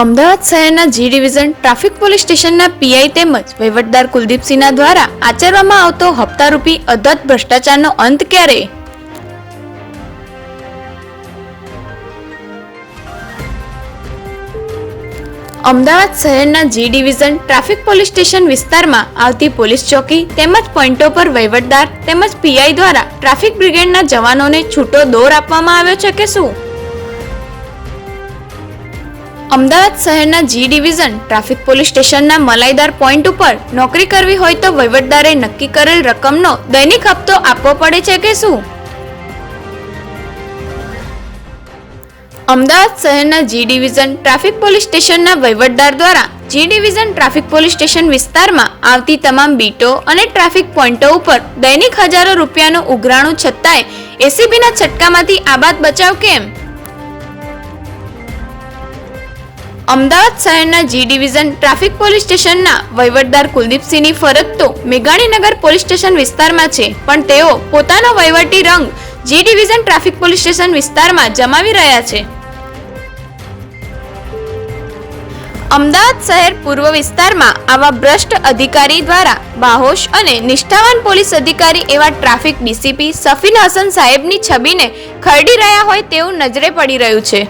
અમદાવાદ શહેરના G division traffic police સ્ટેશનના PI તેમજ વહીવટદાર કુલદીપસિંહના દ્વારા આચરવામાં આવતો હપ્તારૂપી અધત ભ્રષ્ટાચારનો અંત ક્યારે? અમદાવાદ શહેરના G division traffic police station વિસ્તારમાં આવતી પોલીસ ચોકી તેમજ પોઈન્ટો પર વહીવટદાર તેમજ પીઆઈ દ્વારા ટ્રાફિક બ્રિગેડના જવાનોને છૂટો દોર આપવામાં આવ્યો છે કે શું? અમદાવાદ શહેરના જી ડિવિઝન ટ્રાફિક પોલીસ સ્ટેશનના મલાઈદાર પોઈન્ટ ઉપર નોકરી કરવી હોય તો વહીવટદારે નક્કી કરેલ રકમનો દૈનિક હપ્તો આપવો પડે છે કે શું? અમદાવાદ શહેરના જી ડિવિઝન ટ્રાફિક પોલીસ સ્ટેશનના વહીવટદાર દ્વારા G division traffic police station વિસ્તારમાં આવતી તમામ બીટો અને ટ્રાફિક પોઈન્ટો ઉપર દૈનિક હજારો રૂપિયાનું ઉઘરાણું છતાંય એસીબીના છટકામાંથી આબાદ બચાવ કેમ? અમદાવાદ શહેરના જી ડિવિઝન ટ્રાફિક પોલીસ સ્ટેશનના વહીવટદાર કુલદીપસિંહની ફરજ તો મેઘાણીનગર પોલીસ સ્ટેશન વિસ્તારમાં છે, પણ તેઓ પોતાનો વહીવટી રંગ G division traffic police station વિસ્તારમાં જમાવી રહ્યા છે. અમદાવાદ શહેર પૂર્વ વિસ્તારમાં આવા ભ્રષ્ટ અધિકારી દ્વારા બાહોશ અને નિષ્ઠાવાન પોલીસ અધિકારી એવા ટ્રાફિક ડીસીપી સફીન હસન સાહેબની છબીને ખરડી રહ્યા હોય તેવું નજરે પડી રહ્યું છે.